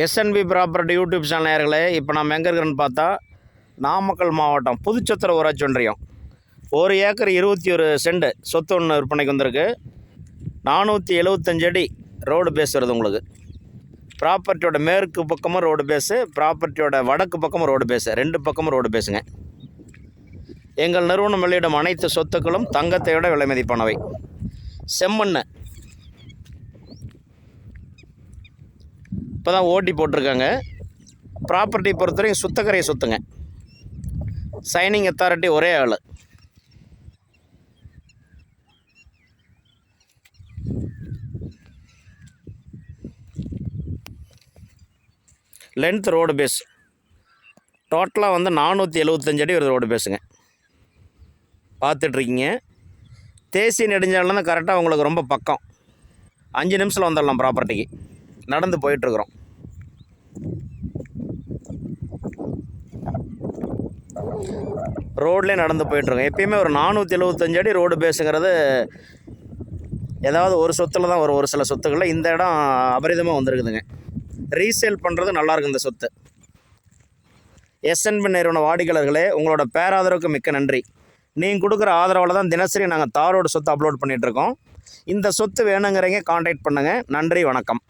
SNP property YouTube channel நேர்களே இப்போ நம்ம எங்கே இருக்கிறேன்னு பார்த்தா நாமக்கல் மாவட்டம் புதுச்சத்திர ஊராட்சி ஒன்றியம். ஒரு ஏக்கர் இருபத்தி ஒரு செண்டு சொத்து ஒன்று விற்பனைக்கு வந்திருக்கு. நானூற்றி எழுபத்தஞ்சு அடி ரோடு பேஸ் வருது உங்களுக்கு. ப்ராப்பர்ட்டியோட மேற்கு பக்கமும் ரோடு பேஸு ப்ராப்பர்ட்டியோட வடக்கு பக்கமும் ரோடு பேஸு ரெண்டு பக்கமும் ரோடு பேஸுங்க எங்கள் நிறுவனம் வெளியிடும் அனைத்து சொத்துக்களும் தங்கத்தை விட விலை மதிப்பானவை. செம்மண் இப்போ தான் ஓட்டி போட்டிருக்காங்க. ப்ராப்பர்ட்டி பொறுத்தவரைக்கும் சுத்தக்கரையை சொத்துங்க. சைனிங் அத்தாரிட்டி ஒரே ஆள். லென்த் ரோடு பேஸ் டோட்டலாக வந்து நானூற்றி எழுபத்தஞ்சு அடி ஒரு ரோடு பேஸுங்க பார்த்துட்ருக்கீங்க. தேசிய நெடுஞ்சாலை தான் கரெக்டாக உங்களுக்கு ரொம்ப பக்கம். அஞ்சு நிமிஷத்தில் வந்துடலாம் ப்ராப்பர்ட்டிக்கு நடந்து போயிட்டுருக்குறோம். ரோட்லேயே நடந்து போயிட்டுருக்கோம். எப்பயுமே ஒரு நானூற்றி எழுபத்தஞ்சு அடி ரோடு பேஸுங்கிறது ஏதாவது ஒரு சொத்தில் தான் வரும். ஒரு சில சொத்துக்களில் இந்த இடம் அபரிதமாக வந்திருக்குதுங்க. ரீசேல் பண்ணுறது நல்லாயிருக்கு இந்த சொத்து. எஸ்என்பி நிறுவன வாடிக்கையாளர்களே உங்களோட பேராதரவுக்கு மிக்க நன்றி. நீங்கள் கொடுக்குற ஆதரவில் தான் தினசரி நாங்கள் தாரோட சொத்து அப்லோட் பண்ணிகிட்ருக்கோம் இந்த சொத்து வேணுங்கிறீங்க காண்டாக்ட் பண்ணுங்கள் நன்றி வணக்கம்.